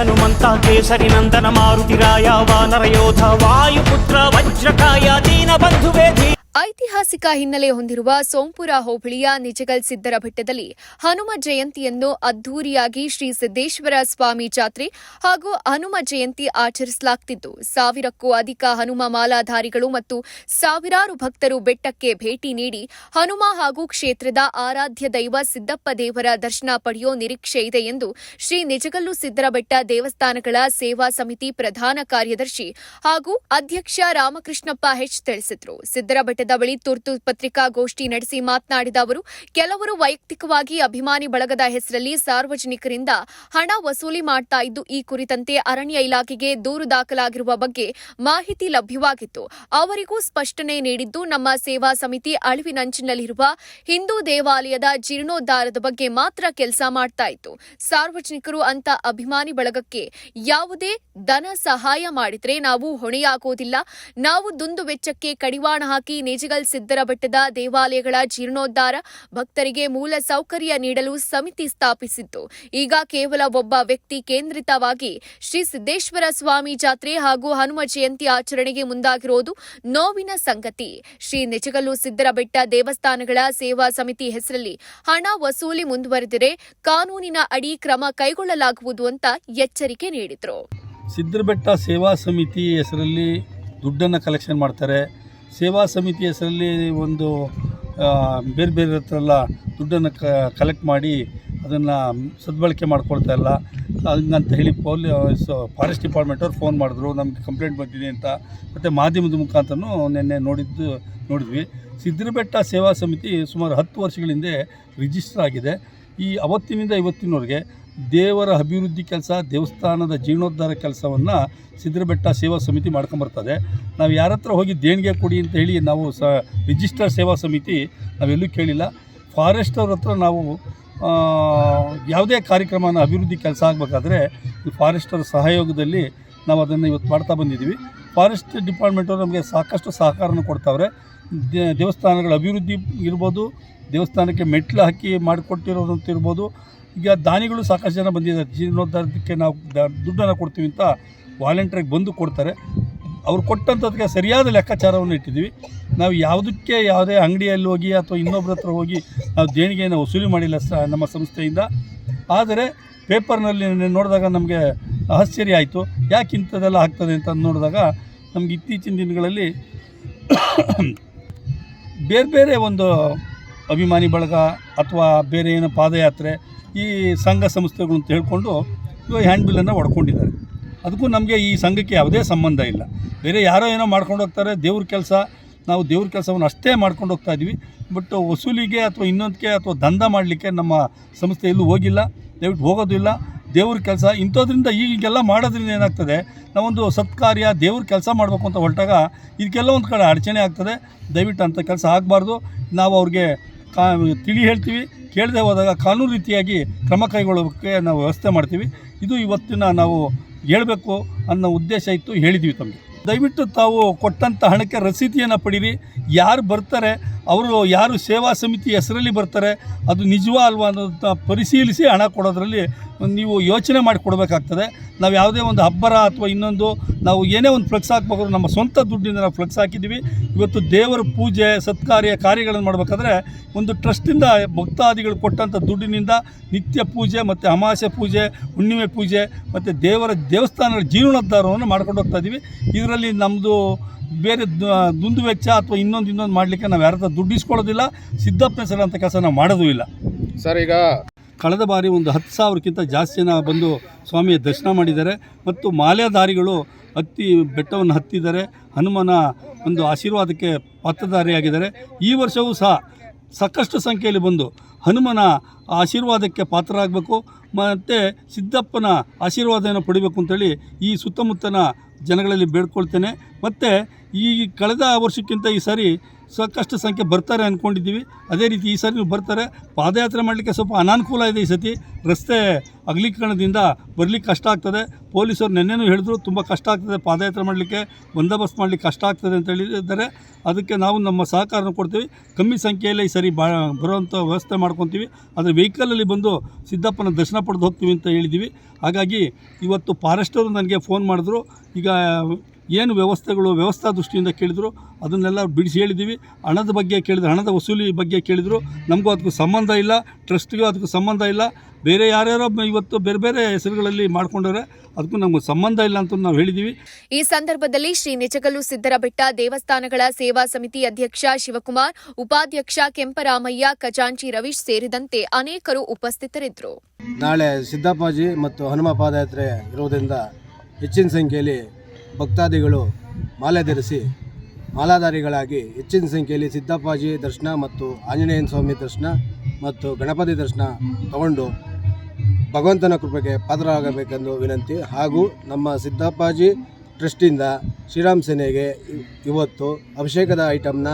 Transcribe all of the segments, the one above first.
హనుమంత కేసరి నందన మారుతిరాయ వానరయోధ వాయుపుత్ర వజ్రకాయ దీన బంధువేధి ಐತಿಹಾಸಿಕ ಹಿನ್ನೆಲೆ ಹೊಂದಿರುವ ಸೋಂಪುರ ಹೋಬಳಿಯ ನಿಜಗಲ್ ಸಿದ್ದರ ಬೆಟ್ಟದಲ್ಲಿ ಹನುಮ ಜಯಂತಿಯನ್ನು ಅದ್ದೂರಿಯಾಗಿ ಶ್ರೀ ಸಿದ್ದೇಶ್ವರ ಸ್ವಾಮಿ ಜಾತ್ರೆ ಹಾಗೂ ಹನುಮ ಜಯಂತಿ ಆಚರಿಸಲಾಗುತ್ತಿದ್ದು ಸಾವಿರಕ್ಕೂ ಅಧಿಕ ಹನುಮ ಮಾಲಾಧಾರಿಗಳು ಮತ್ತು ಸಾವಿರಾರು ಭಕ್ತರು ಬೆಟ್ಟಕ್ಕೆ ಭೇಟಿ ನೀಡಿ ಹನುಮ ಹಾಗೂ ಕ್ಷೇತ್ರದ ಆರಾಧ್ಯ ದೈವ ಸಿದ್ದಪ್ಪ ದೇವರ ದರ್ಶನ ಪಡೆಯೋ ನಿರೀಕ್ಷೆ ಇದೆ ಎಂದು ಶ್ರೀ ನಿಜಗಲ್ಲು ಸಿದ್ದರ ಬೆಟ್ಟ ದೇವಸ್ಥಾನಗಳ ಸೇವಾ ಸಮಿತಿ ಪ್ರಧಾನ ಕಾರ್ಯದರ್ಶಿ ಹಾಗೂ ಅಧ್ಯಕ್ಷ ರಾಮಕೃಷ್ಣಪ್ಪ ಹೆಚ್ ತಿಳಿಸಿದರು. ಸಿದ್ದರ ಬೆಟ್ಟದ ಬಳಿ ತುರ್ತು ಪತ್ರಿಕಾಗೋಷ್ಠಿ ನಡೆಸಿ ಮಾತನಾಡಿದ ಅವರು, ಕೆಲವರು ವೈಯಕ್ತಿಕವಾಗಿ ಅಭಿಮಾನಿ ಬಳಗದ ಹೆಸರಲ್ಲಿ ಸಾರ್ವಜನಿಕರಿಂದ ಹಣ ವಸೂಲಿ ಮಾಡ್ತಾ ಇದ್ದು, ಈ ಕುರಿತಂತೆ ಅರಣ್ಯ ಇಲಾಖೆಗೆ ದೂರು ದಾಖಲಾಗಿರುವ ಬಗ್ಗೆ ಮಾಹಿತಿ ಲಭ್ಯವಾಗಿತ್ತು. ಅವರಿಗೂ ಸ್ಪಷ್ಟನೆ ನೀಡಿದ್ದು, ನಮ್ಮ ಸೇವಾ ಸಮಿತಿ ಅಳಿವಿನಂಚಿನಲ್ಲಿರುವ ಹಿಂದೂ ದೇವಾಲಯದ ಜೀರ್ಣೋದ್ಧಾರದ ಬಗ್ಗೆ ಮಾತ್ರ ಕೆಲಸ ಮಾಡ್ತಾ ಇತ್ತು. ಸಾರ್ವಜನಿಕರು ಅಂತ ಅಭಿಮಾನಿ ಬಳಗಕ್ಕೆ ಯಾವುದೇ ಧನ ಸಹಾಯ ಮಾಡಿದ್ರೆ ನಾವು ಹೊಣೆಯಾಗೋದಿಲ್ಲ. ನಾವು ದುಂದು ವೆಚ್ಚಕ್ಕೆ ಕಡಿವಾಣ ಹಾಕಿ ನೇಜಿಗಲ್ ಸಿದ್ದರ ಬೆಟ್ಟದ ದೇವಾಲಯಗಳ ಜೀರ್ಣೋದ್ಧಾರ ಭಕ್ತರಿಗೆ ಮೂಲ ಸೌಕರ್ಯ ನೀಡಲು ಸಮಿತಿ ಸ್ಥಾಪಿಸಿತ್ತು. ಈಗ ಕೇವಲ ಒಬ್ಬ ವ್ಯಕ್ತಿ ಕೇಂದ್ರಿತವಾಗಿ ಶ್ರೀ ಸಿದ್ದೇಶ್ವರ ಸ್ವಾಮಿ ಜಾತ್ರೆ ಹಾಗೂ ಹನುಮ ಜಯಂತಿ ಆಚರಣೆಗೆ ಮುಂದಾಗಿರುವುದು ನೋವಿನ ಸಂಗತಿ. ಶ್ರೀ ನಿಜಗಲ್ಲು ಸಿದ್ದರ ಬೆಟ್ಟ ದೇವಸ್ಥಾನಗಳ ಸೇವಾ ಸಮಿತಿ ಹೆಸರಲ್ಲಿ ಹಣ ವಸೂಲಿ ಮುಂದುವರೆದರೆ ಕಾನೂನಿನ ಅಡಿ ಕ್ರಮ ಕೈಗೊಳ್ಳಲಾಗುವುದು ಅಂತ ಎಚ್ಚರಿಕೆ ನೀಡಿದರು. ಸಿದ್ದರಬೆಟ್ಟ ಸೇವಾ ಸಮಿತಿ ಹೆಸರಲ್ಲಿ ದುಡ್ಡನ್ನು ಕಲೆಕ್ಷನ್ ಮಾಡ್ತಾರೆ. ಸೇವಾ ಸಮಿತಿ ಹೆಸರಲ್ಲಿ ಒಂದು ಬೇರೆ ಬೇರೆ ಹತ್ರ ಎಲ್ಲ ದುಡ್ಡನ್ನು ಕಲೆಕ್ಟ್ ಮಾಡಿ ಅದನ್ನು ಸದ್ಬಳಕೆ ಮಾಡ್ಕೊಳ್ತಾ ಇಲ್ಲ. ಹಂಗಂತ ಹೇಳಿ ಪೊಲೀಸ್ ಫಾರೆಸ್ಟ್ ಡಿಪಾರ್ಟ್ಮೆಂಟವ್ರು ಫೋನ್ ಮಾಡಿದ್ರು. ನಮಗೆ ಕಂಪ್ಲೇಂಟ್ ಬಂದಿದೆ ಅಂತ. ಮತ್ತು ಮಾಧ್ಯಮದ ಮುಖಾಂತರನೂ ನಿನ್ನೆ ನೋಡಿದ್ದು, ನೋಡಿದ್ವಿ. ಸಿದ್ರಬೆಟ್ಟ ಸೇವಾ ಸಮಿತಿ ಸುಮಾರು ಹತ್ತು ವರ್ಷಗಳ ಹಿಂದೆ ರಿಜಿಸ್ಟರ್ ಆಗಿದೆ. ಈ ಅವತ್ತಿನಿಂದ ಇವತ್ತಿನವರೆಗೆ ದೇವರ ಅಭಿವೃದ್ಧಿ ಕೆಲಸ, ದೇವಸ್ಥಾನದ ಜೀರ್ಣೋದ್ಧಾರ ಕೆಲಸವನ್ನು ಸಿದ್ರಬೆಟ್ಟ ಸೇವಾ ಸಮಿತಿ ಮಾಡ್ಕೊಂಬರ್ತದೆ ನಾವು ಯಾರ ಹತ್ರ ಹೋಗಿ ದೇಣಿಗೆ ಕೊಡಿ ಅಂತ ಹೇಳಿ ನಾವು ಸ ರಿಜಿಸ್ಟರ್ ಸೇವಾ ಸಮಿತಿ ನಾವೆಲ್ಲೂ ಕೇಳಿಲ್ಲ. ಫಾರೆಸ್ಟ್ ಹತ್ರ ನಾವು ಯಾವುದೇ ಕಾರ್ಯಕ್ರಮನ ಅಭಿವೃದ್ಧಿ ಕೆಲಸ ಆಗಬೇಕಾದ್ರೆ ಫಾರೆಸ್ಟರ್ ಸಹಯೋಗದಲ್ಲಿ ನಾವು ಅದನ್ನು ಇವತ್ತು ಮಾಡ್ತಾ ಬಂದಿದ್ದೀವಿ ಫಾರೆಸ್ಟ್ ಡಿಪಾರ್ಟ್ಮೆಂಟವ್ರು ನಮಗೆ ಸಾಕಷ್ಟು ಸಹಕಾರನ ಕೊಡ್ತಾವ್ರೆ. ದೇವಸ್ಥಾನಗಳ ಅಭಿವೃದ್ಧಿ ಇರ್ಬೋದು, ದೇವಸ್ಥಾನಕ್ಕೆ ಮೆಟ್ಲು ಹಾಕಿ ಮಾಡಿಕೊಟ್ಟಿರೋದಂತ ಇರ್ಬೋದು ಈಗ ದಾನಿಗಳು ಸಾಕಷ್ಟು ಜನ ಬಂದಿದ್ದಾರೆ. ಜೀರ್ಣೋದ್ಧಾರಕ್ಕೆ ನಾವು ದುಡ್ಡನ್ನು ಕೊಡ್ತೀವಿ ಅಂತ ವಾಲಂಟಿಯರ್ಗೆ ಬಂದು ಕೊಡ್ತಾರೆ. ಅವ್ರು ಕೊಟ್ಟಂಥದ್ದಕ್ಕೆ ಸರಿಯಾದ ಲೆಕ್ಕಾಚಾರವನ್ನು ಇಟ್ಟಿದ್ದೀವಿ. ನಾವು ಯಾವುದಕ್ಕೆ ಯಾವುದೇ ಅಂಗಡಿಯಲ್ಲಿ ಹೋಗಿ ಅಥವಾ ಇನ್ನೊಬ್ಬರ ಹತ್ರ ಹೋಗಿ ನಾವು ದೇಣಿಗೆಯನ್ನು ವಸೂಲಿ ಮಾಡಿಲ್ಲ ಸ, ನಮ್ಮ ಸಂಸ್ಥೆಯಿಂದ. ಆದರೆ ಪೇಪರ್ನಲ್ಲಿ ನೋಡಿದಾಗ ನಮಗೆ ಆಶ್ಚರ್ಯ ಆಯಿತು. ಯಾಕೆ ಇಂಥದ್ದೆಲ್ಲ ಆಗ್ತದೆ ಅಂತ ನೋಡಿದಾಗ ನಮ್ಗೆ ಇತ್ತೀಚಿನ ದಿನಗಳಲ್ಲಿ ಬೇರೆ ಬೇರೆ ಒಂದು ಅಭಿಮಾನಿ ಬಳಗ ಅಥವಾ ಬೇರೆ ಏನೋ ಪಾದಯಾತ್ರೆ ಈ ಸಂಘ ಸಂಸ್ಥೆಗಳು ಅಂತ ಹೇಳ್ಕೊಂಡು ಇವಾಗ ಹ್ಯಾಂಡ್ ಬಿಲ್ಲನ್ನು ಹೊಡ್ಕೊಂಡಿದ್ದಾರೆ. ಅದಕ್ಕೂ ನಮಗೆ ಈ ಸಂಘಕ್ಕೆ ಯಾವುದೇ ಸಂಬಂಧ ಇಲ್ಲ. ಬೇರೆ ಯಾರೋ ಏನೋ ಮಾಡ್ಕೊಂಡು ಹೋಗ್ತಾರೆ, ದೇವ್ರ ಕೆಲಸ, ನಾವು ದೇವ್ರ ಕೆಲಸವನ್ನು ಅಷ್ಟೇ ಮಾಡ್ಕೊಂಡು ಹೋಗ್ತಾ ಇದ್ದೀವಿ. ಬಟ್ ವಸೂಲಿಗೆ ಅಥವಾ ಇನ್ನೊಂದಕ್ಕೆ ಅಥವಾ ದಂಧ ಮಾಡಲಿಕ್ಕೆ ನಮ್ಮ ಸಂಸ್ಥೆ ಎಲ್ಲೂ ಹೋಗಿಲ್ಲ. ದಯವಿಟ್ಟು ಹೋಗೋದು ಇಲ್ಲ. ದೇವ್ರ ಕೆಲಸ, ಇಂಥದ್ರಿಂದ ಈಗೆಲ್ಲ ಮಾಡೋದ್ರಿಂದ ಏನಾಗ್ತದೆ, ನಾವೊಂದು ಸತ್ಕಾರ್ಯ ದೇವ್ರ ಕೆಲಸ ಮಾಡಬೇಕು ಅಂತ ಹೊರಟಾಗ ಇದಕ್ಕೆಲ್ಲ ಒಂದು ಕಡೆ ಅಡಚಣೆ ಆಗ್ತದೆ. ದಯವಿಟ್ಟು ಅಂಥ ಕೆಲಸ ಆಗಬಾರ್ದು. ನಾವು ಅವ್ರಿಗೆ ಕಾ ತಿಳಿ ಹೇಳ್ತೀವಿ, ಕೇಳದೆ ಹೋದಾಗ ಕಾನೂನು ರೀತಿಯಾಗಿ ಕ್ರಮ ಕೈಗೊಳ್ಳೋಕ್ಕೆ ನಾವು ವ್ಯವಸ್ಥೆ ಮಾಡ್ತೀವಿ. ಇದು ಇವತ್ತಿನ ನಾವು ಹೇಳಬೇಕು ಅನ್ನೋ ಉದ್ದೇಶ ಇತ್ತು, ಹೇಳಿದ್ವಿ ತಮಗೆ. ದಯವಿಟ್ಟು ತಾವು ಕೊಟ್ಟಂಥ ಹಣಕ್ಕೆ ರಸೀದಿಯನ್ನು ಪಡೀರಿ. ಯಾರು ಬರ್ತಾರೆ ಅವರು ಯಾರು ಸೇವಾ ಸಮಿತಿ ಹೆಸರಲ್ಲಿ ಬರ್ತಾರೆ, ಅದು ನಿಜವಾ ಅಲ್ವಾ ಅನ್ನೋದನ್ನ ಪರಿಶೀಲಿಸಿ ಹಣ ಕೊಡೋದ್ರಲ್ಲಿ ನೀವು ಯೋಚನೆ ಮಾಡಿ ಕೊಡಬೇಕಾಗ್ತದೆ. ನಾವು ಯಾವುದೇ ಒಂದು ಹಬ್ಬರ ಅಥವಾ ಇನ್ನೊಂದು, ನಾವು ಏನೇ ಒಂದು ಫ್ಲೆಕ್ಸ್ ಹಾಕ್ಬೇಕಾದ್ರೂ ನಮ್ಮ ಸ್ವಂತ ದುಡ್ಡಿಂದ ನಾವು ಫ್ಲೆಕ್ಸ್ ಹಾಕಿದ್ದೀವಿ. ಇವತ್ತು ದೇವರ ಪೂಜೆ, ಸತ್ಕಾರ್ಯ ಕಾರ್ಯಗಳನ್ನು ಮಾಡಬೇಕಾದ್ರೆ ಒಂದು ಟ್ರಸ್ಟಿಂದ ಭಕ್ತಾದಿಗಳು ಕೊಟ್ಟಂಥ ದುಡ್ಡಿನಿಂದ ನಿತ್ಯ ಪೂಜೆ ಮತ್ತು ಅಮಾಸೆ ಪೂಜೆ, ಹುಣ್ಣಿಮೆ ಪೂಜೆ ಮತ್ತು ದೇವರ ದೇವಸ್ಥಾನಗಳ ಜೀರ್ಣೋದ್ಧಾರವನ್ನು ಮಾಡ್ಕೊಂಡು ಹೋಗ್ತಾ ಇದ್ದೀವಿ ಇದರಲ್ಲಿ ನಮ್ಮದು ಬೇರೆ ದುಂದು ವೆಚ್ಚ ಅಥವಾ ಇನ್ನೊಂದು ಇನ್ನೊಂದು ಮಾಡಲಿಕ್ಕೆ ನಾವು ಯಾರ ಹತ್ರ ದುಡ್ಡು ಇಸ್ಕೊಳ್ಳೋದಿಲ್ಲ ಸಿದ್ದಪ್ಪನ ಸಲ ಅಂತ ಕೆಲಸ ನಾವು ಮಾಡೋದು ಇಲ್ಲ. ಸರ್ ಈಗ ಕಳೆದ ಬಾರಿ ಒಂದು ಹತ್ತು ಸಾವಿರಕ್ಕಿಂತ ಜಾಸ್ತಿ ಜನ ಬಂದು ಸ್ವಾಮಿಯ ದರ್ಶನ ಮಾಡಿದ್ದಾರೆ ಮತ್ತು ಮಾಲೆಧಾರಿಗಳು ಹತ್ತಿ ಬೆಟ್ಟವನ್ನು ಹತ್ತಿದ್ದಾರೆ ಹನುಮನ ಒಂದು ಆಶೀರ್ವಾದಕ್ಕೆ ಪಾತ್ರಧಾರಿಯಾಗಿದ್ದಾರೆ. ಈ ವರ್ಷವೂ ಸಹ ಸಾಕಷ್ಟು ಸಂಖ್ಯೆಯಲ್ಲಿ ಬಂದು ಹನುಮನ ಆಶೀರ್ವಾದಕ್ಕೆ ಪಾತ್ರರಾಗಬೇಕು ಮತ್ತು ಸಿದ್ದಪ್ಪನ ಆಶೀರ್ವಾದವನ್ನು ಪಡಿಬೇಕು ಅಂತೇಳಿ ಈ ಸುತ್ತಮುತ್ತನ ಜನಗಳಲ್ಲಿ ಬೇಡ್ಕೊಳ್ತೇನೆ. ಮತ್ತು ಈ ಕಳೆದ ವರ್ಷಕ್ಕಿಂತ ಈ ಸಾರಿ ಸಾಕಷ್ಟು ಸಂಖ್ಯೆ ಬರ್ತಾರೆ ಅಂದ್ಕೊಂಡಿದ್ದೀವಿ ಅದೇ ರೀತಿ ಈ ಸಾರಿ ಬರ್ತಾರೆ. ಪಾದಯಾತ್ರೆ ಮಾಡಲಿಕ್ಕೆ ಸ್ವಲ್ಪ ಅನಾನುಕೂಲ ಇದೆ ಈ ಸತಿ. ರಸ್ತೆ ಅಗಲೀಕರಣದಿಂದ ಬರಲಿಕ್ಕೆ ಕಷ್ಟ ಆಗ್ತದೆ. ಪೊಲೀಸರು ನಿನ್ನೆನೂ ಹೇಳಿದ್ರು, ತುಂಬ ಕಷ್ಟ ಆಗ್ತದೆ, ಪಾದಯಾತ್ರೆ ಮಾಡಲಿಕ್ಕೆ, ಬಂದೋಬಸ್ತ್ ಮಾಡಲಿಕ್ಕೆ ಕಷ್ಟ ಆಗ್ತದೆ ಅಂತ ಹೇಳಿದ್ದಾರೆ. ಅದಕ್ಕೆ ನಾವು ನಮ್ಮ ಸಹಕಾರನ ಕೊಡ್ತೀವಿ. ಕಮ್ಮಿ ಸಂಖ್ಯೆಯಲ್ಲಿ ಸರಿ ಬಾ ಬರುವಂಥ ವ್ಯವಸ್ಥೆ ಮಾಡ್ಕೊತೀವಿ. ಆದರೆ ವೆಹಿಕಲಲ್ಲಿ ಬಂದು ಸಿದ್ದಪ್ಪನ ದರ್ಶನ ಪಡೆದು ಹೋಗ್ತೀವಿ ಅಂತ ಹೇಳಿದ್ದೀವಿ ಹಾಗಾಗಿ ಇವತ್ತು ಫಾರೆಸ್ಟರು ನನಗೆ ಫೋನ್ ಮಾಡಿದ್ರು. ಈಗ ಏನು ವ್ಯವಸ್ಥೆಗಳು, ವ್ಯವಸ್ಥಾ ದೃಷ್ಟಿಯಿಂದ ಕೇಳಿದರು, ಅದನ್ನೆಲ್ಲ ಬಿಡಿಸಿ ಹೇಳಿದ್ದೀವಿ ಹಣದ ಬಗ್ಗೆ ಕೇಳಿದ್ರು, ಹಣದ ವಸೂಲಿ ಬಗ್ಗೆ ಕೇಳಿದರು. ನಮಗೂ ಅದಕ್ಕೂ ಸಂಬಂಧ ಇಲ್ಲ ಟ್ರಸ್ಟ್ಗೂ ಅದಕ್ಕೂ ಸಂಬಂಧ ಇಲ್ಲ. ಬೇರೆ ಯಾರ್ಯಾರೋ ಇವತ್ತು ಬೇರೆ ಬೇರೆ ಹೆಸರುಗಳಲ್ಲಿ ಮಾಡ್ಕೊಂಡವ್ರೆ ಅದಕ್ಕೂ ನಮ್ಗೆ ಸಂಬಂಧ ಇಲ್ಲ ಅಂತ ನಾವು ಹೇಳಿದ್ದೀವಿ ಈ ಸಂದರ್ಭದಲ್ಲಿ ಶ್ರೀ ನಿಜಗಲ್ಲು ಸಿದ್ದರಬೆಟ್ಟ ದೇವಸ್ಥಾನಗಳ ಸೇವಾ ಸಮಿತಿ ಅಧ್ಯಕ್ಷ ಶಿವಕುಮಾರ್ ಉಪಾಧ್ಯಕ್ಷ ಕೆಂಪರಾಮಯ್ಯ ಖಜಾಂಚಿ ರವೀಶ್ ಸೇರಿದಂತೆ ಅನೇಕರು ಉಪಸ್ಥಿತರಿದ್ದರು. ನಾಳೆ ಸಿದ್ದಪ್ಪಾಜಿ ಮತ್ತು ಹನುಮ ಪಾದಯಾತ್ರೆ ಇರುವುದರಿಂದ ಹೆಚ್ಚಿನ ಸಂಖ್ಯೆಯಲ್ಲಿ ಭಕ್ತಾದಿಗಳು ಮಾಲೆ ಧರಿಸಿ ಮಾಲಾಧಾರಿಗಳಾಗಿ ಹೆಚ್ಚಿನ ಸಂಖ್ಯೆಯಲ್ಲಿ ಸಿದ್ದಪ್ಪಾಜಿ ದರ್ಶನ ಮತ್ತು ಆಂಜನೇಯನ ಸ್ವಾಮಿ ದರ್ಶನ ಮತ್ತು ಗಣಪತಿ ದರ್ಶನ ತಗೊಂಡು ಭಗವಂತನ ಕೃಪೆಗೆ ಪಾತ್ರರಾಗಬೇಕೆಂದು ವಿನಂತಿ. ಹಾಗೂ ನಮ್ಮ ಸಿದ್ದಪ್ಪಾಜಿ ಟ್ರಸ್ಟಿಂದ ಶ್ರೀರಾಮ್ ಸೇನೆಗೆ ಇವತ್ತು ಅಭಿಷೇಕದ ಐಟಮ್ನ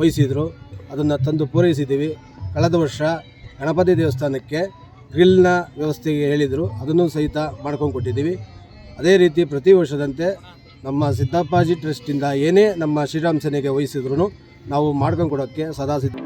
ವಹಿಸಿದರು. ಅದನ್ನು ತಂದು ಪೂರೈಸಿದ್ದೀವಿ. ಕಳೆದ ವರ್ಷ ಗಣಪತಿ ದೇವಸ್ಥಾನಕ್ಕೆ ಗ್ರಿಲ್ನ ವ್ಯವಸ್ಥೆಗೆ ಹೇಳಿದರು. ಅದನ್ನು ಸಹಿತ ಮಾಡ್ಕೊಂಡು ಕೊಟ್ಟಿದ್ದೀವಿ. ಅದೇ ರೀತಿ ಪ್ರತಿ ವರ್ಷದಂತೆ ನಮ್ಮ ಸಿದ್ದಪ್ಪಾಜಿ ಟ್ರಸ್ಟಿಂದ ಏನೇ ನಮ್ಮ ಶ್ರೀರಾಮ್ ಸೇನೆಗೆ ವಹಿಸಿದ್ರು ನಾವು ಮಾಡ್ಕೊಂಡು ಕೊಡೋಕ್ಕೆ ಸದಾ ಸಿದ್ಧ